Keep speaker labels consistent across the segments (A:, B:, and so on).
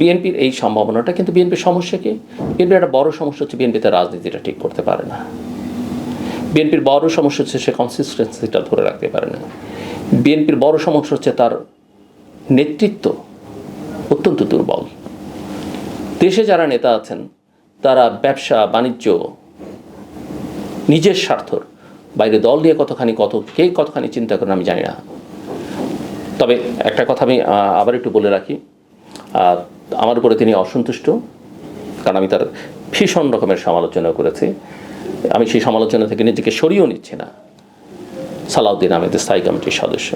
A: বিএনপির এই সম্ভাবনাটা, কিন্তু বিএনপির সমস্যা কি? বিএনপির একটা বড় সমস্যা হচ্ছে বিএনপিতে রাজনীতিটা ঠিক করতে পারে না। বিএনপির বড় সমস্যা হচ্ছে সে কনসিস্টেন্সিটা ধরে রাখতে পারে না। বিএনপির বড় সমস্যা হচ্ছে তার নেতৃত্ব অত্যন্ত দুর্বল। দেশে যারা নেতা আছেন, তারা ব্যবসা, বাণিজ্য, নিজের স্বার্থর, বাইরে দল নিয়ে কতখানি কত, কে কতখানি চিন্তা করেন আমি জানি না। তবে একটা কথা আমি আবার একটু বলে রাখি। আমার উপরে তিনি অসন্তুষ্ট, কারণ আমি তার ভীষণ রকমের সমালোচনা করেছি। আমি সেই সমালোচনা থেকে নিজেকে সরিয়েও নিচ্ছি না। সালাউদ্দিন আহমেদের স্থায়ী কমিটির সদস্য।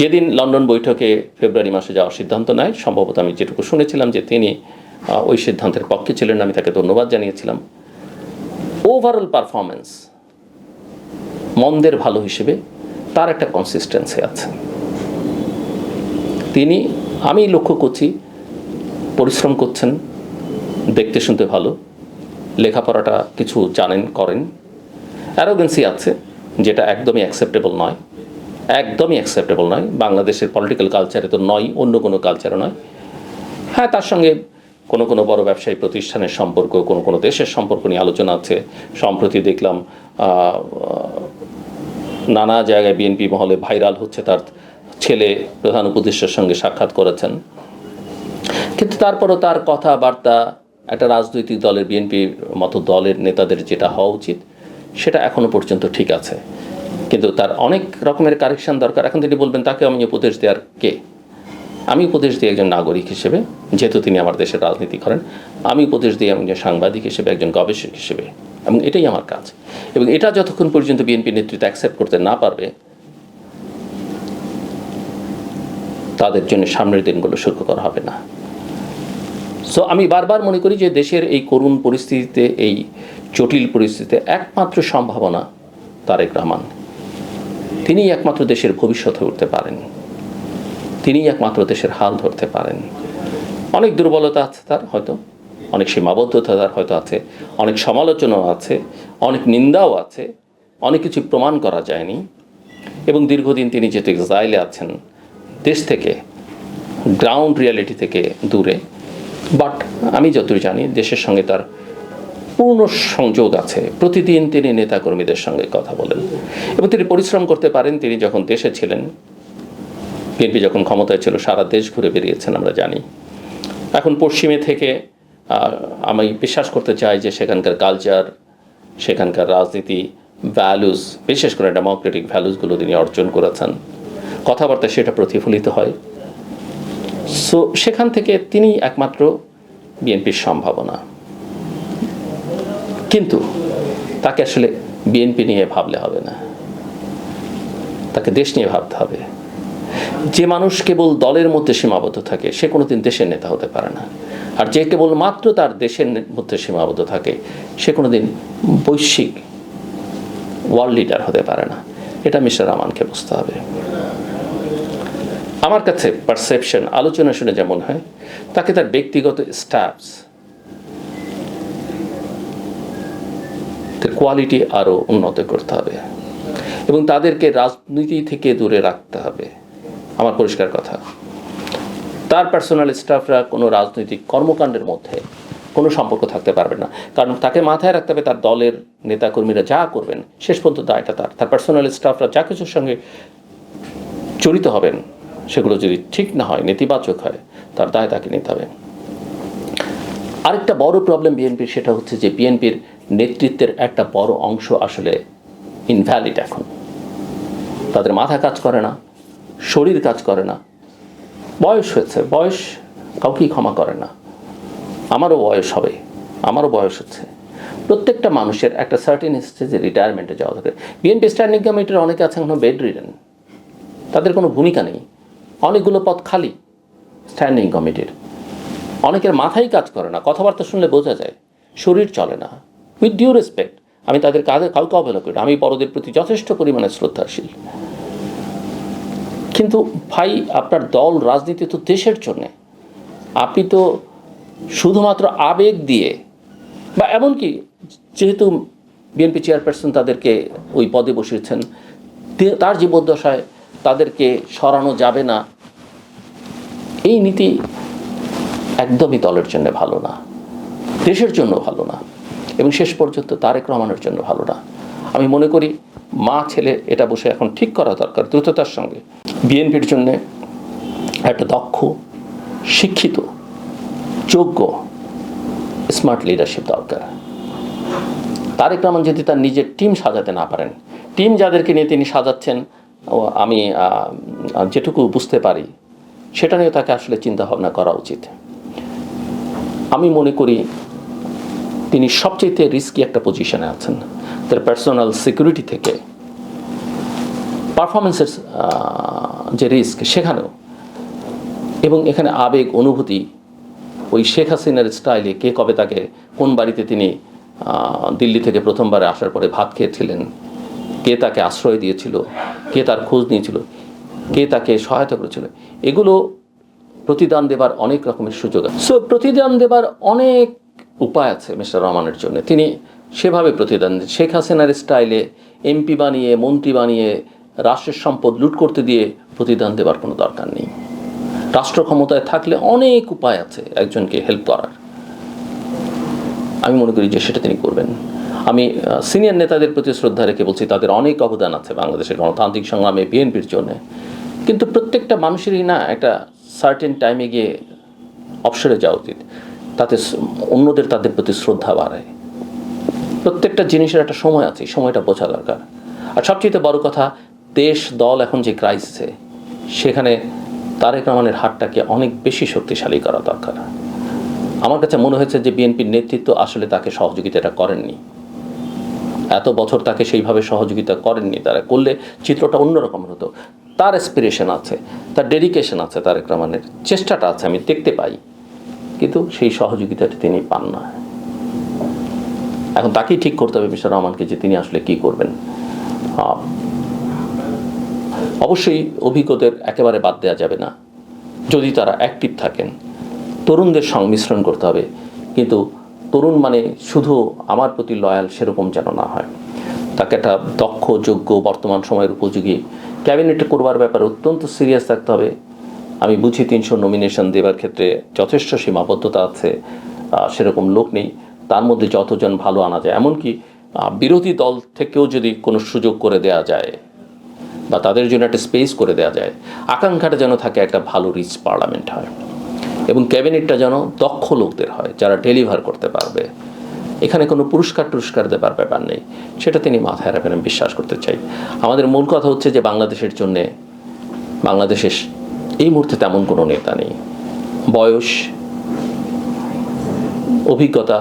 A: যেদিন লন্ডন বৈঠকে ফেব্রুয়ারি মাসে যাওয়ার সিদ্ধান্ত নেয়, সম্ভবত আমি যেটুকু শুনেছিলাম যে তিনি ওই সিদ্ধান্তের পক্ষে ছিলেন, আমি তাকে ধন্যবাদ জানিয়েছিলাম। ওভারঅল পারফরমেন্স মন্দের ভালো হিসেবে তার একটা কনসিস্টেন্সি আছে। তিনি, আমি লক্ষ্য করছি পরিশ্রম করছেন, দেখতে শুনতে ভালো, লেখাপড়াটা কিছু জানেন, করেন। অ্যারোগেন্সি আছে, যেটা একদমই অ্যাকসেপ্টেবল নয়। একদমই অ্যাকসেপ্টেবল নয়। বাংলাদেশের পলিটিক্যাল কালচারে তো নয়, অন্য কোনো কালচারে নয়। হ্যাঁ তার সঙ্গে কোনো কোনো বড় ব্যবসায়ী প্রতিষ্ঠানের সম্পর্ক, কোনো কোনো দেশের সম্পর্ক নিয়ে আলোচনা আছে। সম্প্রতি দেখলাম নানা জায়গায় বিএনপি মহলে ভাইরাল হচ্ছে তার ছেলে প্রধান উপদেষ্টার সঙ্গে সাক্ষাৎ করেছেন। কিন্তু তারপরও তার কথাবার্তা একটা রাজনৈতিক দলের বিএনপির মতো দলের নেতাদের যেটা হওয়া উচিত, সেটা এখনও পর্যন্ত ঠিক আছে। কিন্তু তার অনেক রকমের কারেকশন দরকার। এখন তিনি বলবেন, তাকে আমি উপদেশ দেওয়ার কে? আমি উপদেশ দিই একজন নাগরিক হিসেবে, যেহেতু তিনি আমার দেশের রাজনীতি করেন। আমি উপদেশ দিই একজন সাংবাদিক হিসেবে, একজন গবেষক হিসেবে। এবং এটাই আমার কাজ। এবং এটা যতক্ষণ পর্যন্ত বিএনপি নেতৃত্ব অ্যাকসেপ্ট করতে না পারবে, তাদের জন্য সামনের দিনগুলো সুখকর হবে না। সো আমি বারবার মনে করি যে দেশের এই করুণ পরিস্থিতিতে, এই জটিল পরিস্থিতিতে একমাত্র সম্ভাবনা তারেক রহমান। তিনিই একমাত্র দেশের ভবিষ্যৎ হয়ে উঠতে পারেন। তিনিই একমাত্র দেশের হাল ধরতে পারেন। অনেক দুর্বলতা আছে তার হয়তো, অনেক সীমাবদ্ধতা তার হয়তো আছে, অনেক সমালোচনাও আছে, অনেক নিন্দাও আছে, অনেক কিছু প্রমাণ করা যায়নি। এবং দীর্ঘদিন তিনি যেহেতু এক্সাইলে আছেন, দেশ থেকে গ্রাউন্ড রিয়ালিটি থেকে দূরে বাট আমি যতটুকু জানি, দেশের সঙ্গে তার পূর্ণ সংযোগ আছে। প্রতিদিন তিনি নেতাকর্মীদের সঙ্গে কথা বলেন। এবং তিনি পরিশ্রম করতে পারেন। তিনি যখন দেশে ছিলেন, বিএনপি যখন ক্ষমতায় ছিল, সারা দেশ ঘুরে বেরিয়েছেন আমরা জানি। এখন পশ্চিমে থেকে আমি বিশ্বাস করতে চাই যে সেখানকার কালচার সেখানকার রাজনীতি ভ্যালুস বিশেষ করে ডেমোক্রেটিক ভ্যালুসগুলো তিনি অর্জন করেছেন। কথাবার্তা সেটা প্রতিফলিত হয়। সো সেখান থেকে তিনি একমাত্র বিএনপির সম্ভাবনা। কিন্তু তাকে আসলে বিএনপি নিয়ে ভাবলে হবে না। তাকে দেশ নিয়ে ভাবতে হবে। যে মানুষ কেবল দলের মধ্যে সীমাবদ্ধ থাকে, সে কোনোদিন দেশের নেতা হতে পারে না। আর যে কেবল মাত্র তার দেশের মধ্যে সীমাবদ্ধ থাকে, সে কোনোদিন বৈশ্বিক ওয়ার্ল্ড লিডার হতে পারে না। এটা মিস্টার রহমানকে বুঝতে হবে। আমার কাছে পারসেপশন আলোচনা শুনে যেমন হয়, তাকে তার ব্যক্তিগত স্টাফস কোয়ালিটি আরও উন্নত করতে হবে এবং তাদেরকে রাজনীতি থেকে দূরে রাখতে হবে। আমার পরিষ্কার কথা। তার পার্সোনাল স্টাফরা কোনো রাজনৈতিক কর্মকাণ্ডের মধ্যে কোনো সম্পর্ক থাকতে পারবে না। কারণ তাকে মাথায় রাখতে হবে তার দলের নেতাকর্মীরা যা করবেন, শেষ পর্যন্ত দায়টা তার। তার পার্সোনাল স্টাফরা যা কিছুর সঙ্গে জড়িত হবেন সেগুলো যদি ঠিক না হয়, নেতিবাচক হয়, তার দায় তাকে নিতে হবে। আরেকটা বড় প্রবলেম বিএনপির সেটা হচ্ছে যে বিএনপির নেতৃত্বের একটা বড় অংশ আসলে ইনভ্যালিড এখন। তাদের মাথা কাজ করে না, শরীর কাজ করে না, বয়স হয়েছে, বয়স কাউকেই ক্ষমা করে না। আমারও বয়স হবে, আমারও বয়স হচ্ছে। প্রত্যেকটা মানুষের একটা সার্টেন স্টেজে রিটায়ারমেন্টে যাওয়া থাকে বিএনপি স্ট্যান্ডিং কমিটির অনেকে আছেন এখনও বেড রিডেন তাদের কোনো ভূমিকা নেই। অনেকগুলো পদ খালি স্ট্যান্ডিং কমিটির অনেকের মাথাই কাজ করে না, কথাবার্তা শুনলে বোঝা যায়, শরীর চলে না। উইথ ডিউ রেসপেক্ট আমি তাদের কাজে কাউকে অবহেলা করি আমি বড়দের প্রতি যথেষ্ট পরিমাণে শ্রদ্ধাশীল। কিন্তু ভাই, আপনার দল, রাজনীতি তো দেশের জন্যে। আপনি তো শুধুমাত্র আবেগ দিয়ে, বা এমনকি যেহেতু বিএনপি চেয়ারপারসন তাদেরকে ওই পদে বসিয়েছেন তার জীবদ্দশায় তাদেরকে সরানো যাবে না। এই নীতি একদমই দলের জন্য ভালো না, দেশের জন্য ভালো না এবং শেষ পর্যন্ত তারেক রহমানের জন্য ভালো না। আমি মনে করি মা, ছেলে এটা বসে এখন ঠিক করা দরকার দ্রুততার সঙ্গে। বিএনপির জন্য একটা দক্ষ, শিক্ষিত, যোগ্য স্মার্ট লিডারশিপ দরকার। তারেক রহমান যদি তার নিজের টিম সাজাতে না পারেন টিম যাদেরকে নিয়ে তিনি সাজাচ্ছেন আমি যেটুকু বুঝতে পারি, সেটা নিয়ে তাকে আসলে চিন্তা ভাবনা করা উচিত। আমি মনে করি তিনি সবচেয়ে রিস্কি একটা পজিশনে আছেন। তার পার্সোনাল সিকিউরিটি থেকে পারফরমেন্সের যে রিস্ক সেখানেও। এবং এখানে আবেগ, অনুভূতি, ওই শেখ হাসিনার স্টাইলে কে কবে তাকে, কোন বাড়িতে তিনি দিল্লি থেকে প্রথমবারে আসার পরে ভাত খেয়েছিলেন কে তাকে আশ্রয় দিয়েছিল, কে তার খোঁজ নিয়েছিল, কে তাকে সহায়তা করেছিল, এগুলো প্রতিদান দেবার অনেক রকমের সুযোগ আছে। সো প্রতিদান দেবার অনেক উপায় আছে মিস্টার রহমানের জন্য। তিনি সেভাবে প্রতিদান দেন। শেখ হাসিনার স্টাইলে এমপি বানিয়ে, মন্ত্রী বানিয়ে, রাষ্ট্রের সম্পদ লুট করতে দিয়ে প্রতিদান দেবার কোনো দরকার নেই। রাষ্ট্র ক্ষমতায় থাকলে অনেক উপায় আছে একজনকে হেল্প করার। আমি মনে করি যে সেটা তিনি করবেন। আমি সিনিয়র নেতাদের প্রতি শ্রদ্ধা রেখে বলছি, তাদের অনেক অবদান আছে বাংলাদেশের গণতান্ত্রিক সংগ্রামে, বিএনপির জন্য। কিন্তু প্রত্যেকটা মানুষেরই না একটা সার্টেন টাইমে গিয়ে অবসরে যাওয়া উচিত। তাতে অন্যদের তাদের প্রতি শ্রদ্ধা বাড়ায়। প্রত্যেকটা জিনিসের একটা সময় আছে সময়টা বোঝা দরকার। আর সবচেয়ে বড় কথা, দেশ, দল এখন যে ক্রাইসিসে সেখানে তারেক রহমানের হাতটাকে অনেক বেশি শক্তিশালী করা দরকার। আমার কাছে মনে হয়েছে যে বিএনপির নেতৃত্ব আসলে তাকে সহযোগিতাটা করেননি। এত বছর তাকে সেইভাবে সহযোগিতা করেননি তারা, করলে চিত্রটা অন্যরকম হতো। তার অ্যাসপিরেশন আছে, তার ডেডিকেশন আছে তারেক রহমানের, চেষ্টাটা আছে, আমি দেখতে পাই। কিন্তু সেই সহযোগিতাটি তিনি পান না। এখন তাকেই ঠিক করতে হবে মিস্টার রহমানকে যে তিনি আসলে কি করবেন। অবশ্যই অভিজ্ঞদের একেবারে বাদ দেওয়া যাবে না। যদি তারা অ্যাক্টিভ থাকেন, তরুণদের সংমিশ্রণ করতে হবে। কিন্তু তরুণ মানে শুধু আমার প্রতি লয়াল সেরকম যেন না হয়। তাকে একটা দক্ষ, যোগ্য, বর্তমান সময়ের উপযোগী ক্যাবিনেটে করবার ব্যাপারে অত্যন্ত সিরিয়াস থাকতে হবে। আমি বুঝি তিনশো নমিনেশন দেওয়ার ক্ষেত্রে যথেষ্ট সীমাবদ্ধতা আছে সেরকম লোক নেই। তার মধ্যে যতজন ভালো আনা যায়, এমনকি বিরোধী দল থেকেও যদি কোনো সুযোগ করে দেয়া যায় বা তাদের জন্য একটা স্পেস করে দেওয়া যায়, আকাঙ্ক্ষাটা যেন থাকে একটা ভালো রিচ পার্লামেন্ট হয়। এবং ক্যাবিনেটটা যেন দক্ষ লোকদের হয়, যারা ডেলিভার করতে পারবে। এখানে কোনো পুরস্কার টুরস্কার দেবার ব্যাপার নেই। সেটা তিনি মাথায় রাখবেন, আমি বিশ্বাস করতে চাই। আমাদের মূল কথা হচ্ছে যে বাংলাদেশের জন্যে, বাংলাদেশের এই মুহূর্তে তেমন কোনো নেতা নেই। বয়স, অভিজ্ঞতা,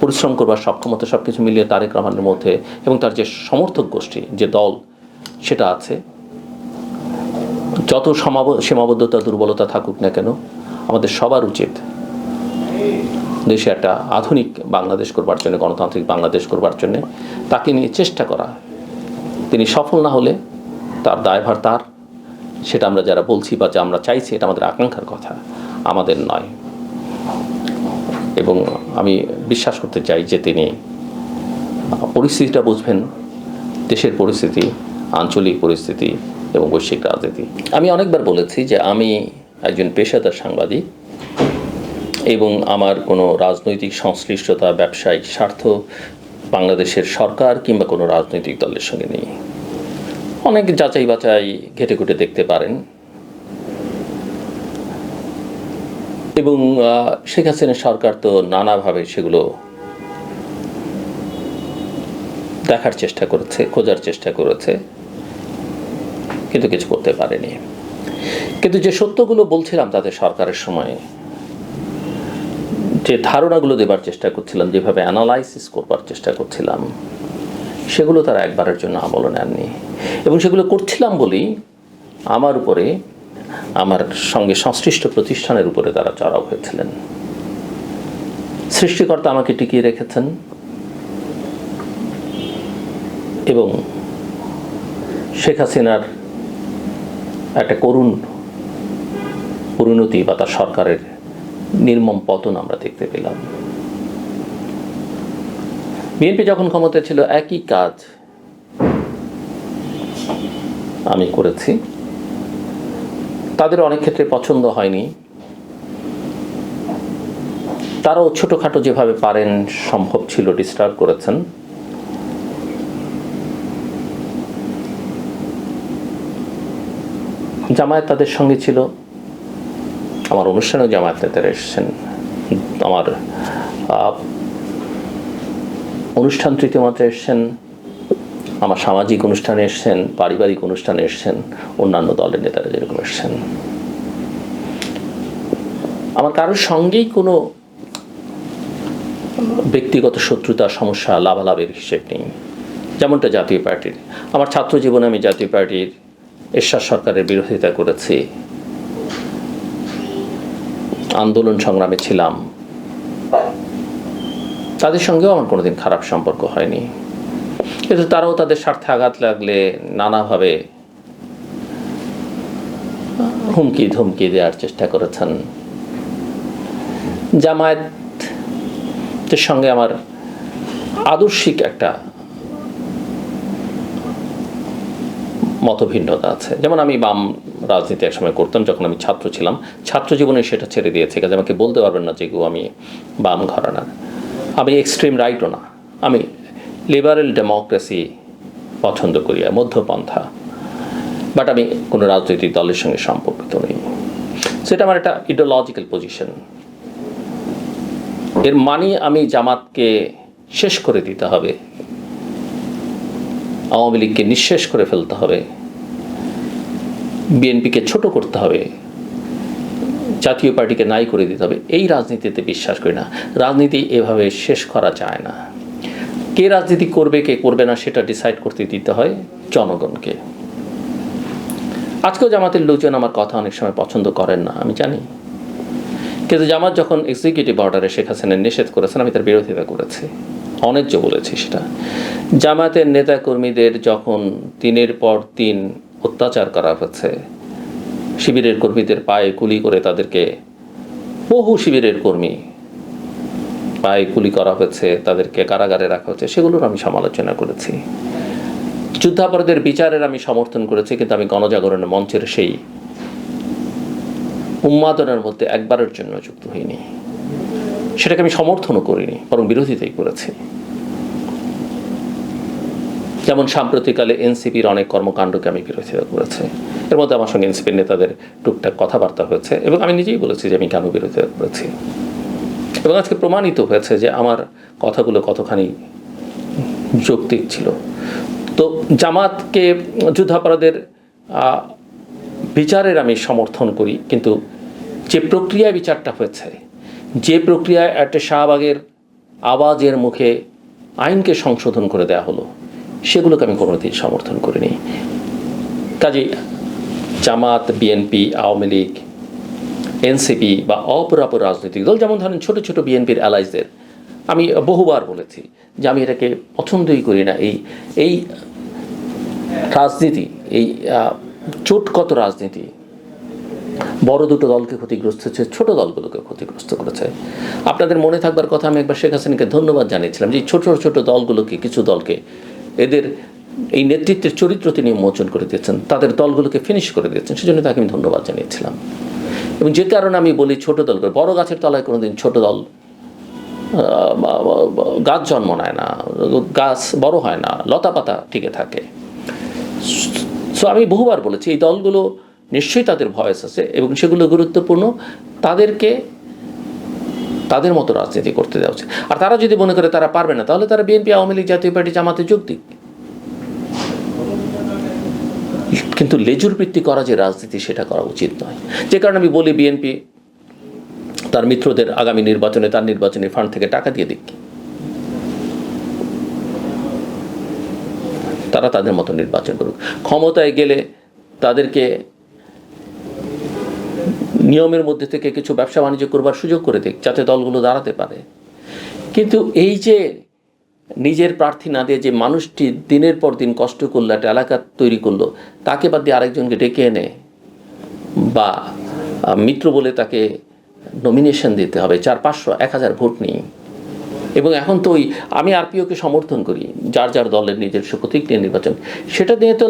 A: পরিশ্রম করবার সক্ষমতা সব কিছু মিলিয়ে তারেক রহমানের মধ্যে এবং তার যে সমর্থক গোষ্ঠী, যে দল, সেটা আছে। যত সমাব- সীমাবদ্ধতা, দুর্বলতা থাকুক না কেন, আমাদের সবার উচিত দেশে একটা আধুনিক বাংলাদেশ করবার জন্য, গণতান্ত্রিক বাংলাদেশ করবার জন্য তাকে নিয়ে চেষ্টা করা। তিনি সফল না হলে তার দায়ভার তার। সেটা আমরা যারা বলছি বা যা আমরা চাইছি, এটা আমাদের আকাঙ্ক্ষার কথা, আমাদের নয়। এবং আমি বিশ্বাস করতে চাই যে তিনি পরিস্থিতিটা বুঝবেন। দেশের পরিস্থিতি, আঞ্চলিক পরিস্থিতি এবং বৈশ্বিক রাজনীতি। আমি অনেকবার বলেছি যে আমি একজন পেশাদার সাংবাদিক এবং আমার কোনো রাজনৈতিক সংশ্লিষ্টতা, ব্যবসায়িক স্বার্থ বাংলাদেশের সরকার কিংবা কোনো রাজনৈতিক দলের সঙ্গে নেই। অনেক যাচাই বাছাই ঘেটে ঘুটে দেখতে পারেন। এবং শেখ হাসিনার সরকার তো নানাভাবে সেগুলো দেখার চেষ্টা করেছে, খোঁজার চেষ্টা করেছে। কিন্তু কিছু করতে পারেনি। কিন্তু যে সত্যগুলো বলছিলাম তাদের সরকারের সময়ে, যে ধারণাগুলো দেবার চেষ্টা করছিলাম, যেভাবে অ্যানালাইসিস করবার চেষ্টা করছিলাম, সেগুলো তারা একবারের জন্য আমলে নেননি। এবং সেগুলো করছিলাম বলেই আমার উপরে, আমার সঙ্গে সংশ্লিষ্ট প্রতিষ্ঠানের উপরে তারা চড়াও হয়েছিলেন। সৃষ্টিকর্তা আমাকে টিকিয়ে রেখেছেন। এবং শেখ হাসিনার একটা করুণ পরিণতি বা তার সরকারের নির্মম পতন আমরা দেখতে পেলাম। বিএনপি যখন ক্ষমতায় ছিল, একই কাজ আমি করেছি। তাদের অনেক ক্ষেত্রে পছন্দ হয়নি। তারাও ছোটোখাটো যেভাবে পারেন সম্ভব ছিল ডিস্টার্ব করেছেন। জামায়াত তাদের সঙ্গে ছিল। আমার অনুষ্ঠানেও জামায়াত নেতারা এসেছেন। আমার অনুষ্ঠান তৃতীয় মাত্রায় এসছেন। আমার সামাজিক অনুষ্ঠানে এসছেন, পারিবারিক অনুষ্ঠানে এসছেন, অন্যান্য দলের নেতারা যেরকম এসছেন। আমার কারোর সঙ্গেই কোনো ব্যক্তিগত শত্রুতা, সমস্যা, লাভালাভের হিসেব নেই। যেমনটা জাতীয় পার্টির। আমার ছাত্র জীবনে আমি জাতীয় পার্টির এরশাদ সরকারের বিরোধিতা করেছি। আন্দোলন সংগ্রামে ছিলাম। তাদের সঙ্গেও আমার কোনোদিন খারাপ সম্পর্ক হয়নি। কিন্তু তারাও তাদের স্বার্থে আঘাত লাগলে নানাভাবে হুমকি ধমকি দেওয়ার চেষ্টা করেছেন। জামায়াতের সঙ্গে আমার আদর্শিক একটা মতভিন্নতা আছে। যেমন আমি বাম রাজনীতি একসময় করতাম, যখন আমি ছাত্র ছিলাম। ছাত্র জীবনে সেটা ছেড়ে দিয়েছে, কাজে আমাকে বলতে পারবেন না যে আমি বাম ঘরানার আমি এক্সট্রিম রাইটও না। আমি লিবারেল ডেমোক্রেসি পছন্দ করি, মধ্যপন্থা। বাট আমি কোনো রাজনৈতিক দলের সঙ্গে সম্পর্কিত নই। সেটা আমার একটা ইডিওলজিক্যাল পজিশন এর মানে আমি জামাতকে শেষ করে দিতে হবে। আওয়ামী লীগকে নিঃশেষ করে ফেলতে হবে, বিএনপিকে ছোট করতে হবে, জাতীয় পার্টিকে নাই করে দিতে হবে, এই রাজনীতিতে বিশ্বাস করি না। রাজনীতি এভাবে শেষ করা যায় না। কে রাজনীতি করবে, কে করবে না, সেটা ডিসাইড করতে দিতে হয় জনগণকে। আজকেও জামাতের লোকজন আমার কথা অনেক সময় পছন্দ করেন না, আমি জানি। কিন্তু জামাত যখন এক্সিকিউটিভ অর্ডারে শেখ হাসিনা নিষেধ করেছেন, আমি তার বিরোধিতা করেছি। অনেজ্য বলেছি সেটা। জামাতের নেতাকর্মীদের যখন দিনের পর দিন অত্যাচার করা হচ্ছে, শিবিরের কর্মীদের পায়ে গুলি করে তাদেরকে, বহু শিবিরের কর্মী পায়ে গুলি করা হয়েছে তাদেরকে কারাগারে রাখা হচ্ছে, সেগুলোর আমি সমালোচনা করেছি। যুদ্ধাপরাধের বিচারের আমি সমর্থন করেছি, কিন্তু আমি গণজাগরণের মঞ্চের সেই উন্মাদনের মধ্যে একবারের জন্য যুক্ত হইনি। সেটাকে আমি সমর্থনও করিনি, বরং বিরোধিতাই করেছি। যেমন সাম্প্রতিককালে এনসিপির অনেক কর্মকাণ্ডকে আমি বিরোধিতা করেছি। এর মধ্যে আমার সঙ্গে এনসিপির নেতাদের টুকটাক কথাবার্তা হয়েছে এবং আমি নিজেই বলেছি যে আমি কেন বিরোধিতা করেছি। এবং আজকে প্রমাণিত হয়েছে যে আমার কথাগুলো কতখানি যৌক্তিক ছিল। তো জামাতকে যুদ্ধাপরাধের বিচারের আমি সমর্থন করি, কিন্তু যে প্রক্রিয়ায় বিচারটা হয়েছে যে প্রক্রিয়ায় একটা শাহবাগের আওয়াজের মুখে আইনকে সংশোধন করে দেওয়া হলো সেগুলোকে আমি কোনোদিন সমর্থন করিনি। কাজেই জামাত বিএনপি আওয়ামী লীগ এনসিপি বা অপরাপর রাজনৈতিক দল যেমন ধরেন ছোট ছোট বিএনপির অ্যালাইজদের আমি বহুবার বলেছি যে আমি এটাকে পছন্দই করি না। এই এই রাজনীতি এই আহ, চোটকত রাজনীতি বড় দুটো দলকে ক্ষতিগ্রস্ত হচ্ছে, ছোট দলগুলোকে ক্ষতিগ্রস্ত করেছে। আপনাদের মনে থাকবার কথা, আমি একবার শেখ হাসিনাকে ধন্যবাদ জানিয়েছিলাম যে ছোট ছোট দলগুলোকে, কিছু দলকে এদের এই নেতৃত্বের চরিত্র তিনি মোচন করে দিয়েছেন, তাদের দলগুলোকে ফিনিশ করে দিয়েছেন, সেজন্য তাকে আমি ধন্যবাদ জানিয়েছিলাম। এবং যে কারণে আমি বলি ছোট দল বড় গাছের তলায় কোনোদিন ছোট দল গাছ জন্ম নেয় না, গাছ বড় হয় না লতা পাতা টিকে থাকে। সো আমি বহুবার বলেছি, এই দলগুলো নিশ্চয়ই তাদের ভয়েস আছে এবং সেগুলো গুরুত্বপূর্ণ। তাদেরকে, তাদের মতো রাজনীতি করতে দেওয়া উচিত। আর তারা যদি মনে করে তারা পারবে না, তাহলে তারা বিএনপি, আওয়ামী লীগ, জাতীয় পার্টি, জামাতে যোগ দিক। কিন্তু লেজুর ভিত্তি করা যে রাজনীতি, সেটা করা উচিত নয়। যে কারণে আমি বলি বিএনপি তার মিত্রদের আগামী নির্বাচনে, তার নির্বাচনী ফান্ড থেকে টাকা দিয়ে দিক। তারা তাদের মতো নির্বাচন করুক। ক্ষমতায় গেলে তাদেরকে নিয়মের মধ্যে থেকে কিছু ব্যবসা বাণিজ্য করবার সুযোগ করে দিক, যাতে দলগুলো দাঁড়াতে পারে। কিন্তু এই যে নিজের প্রার্থী না দিয়ে যে মানুষটি দিনের পর দিন কষ্ট করল, একটা এলাকা তৈরি করল, তাকে বাদ দিয়ে আরেকজনকে ডেকে এনে বা মিত্র বলে তাকে নমিনেশন দিতে হবে, চার পাঁচশো, এক হাজার ভোট নেই এবং এখন তো ওই আমি আরপিওকে সমর্থন করি, যার যার দলের নিজস্ব প্রতীক নিয়ে নির্বাচন। সেটা নিয়ে তো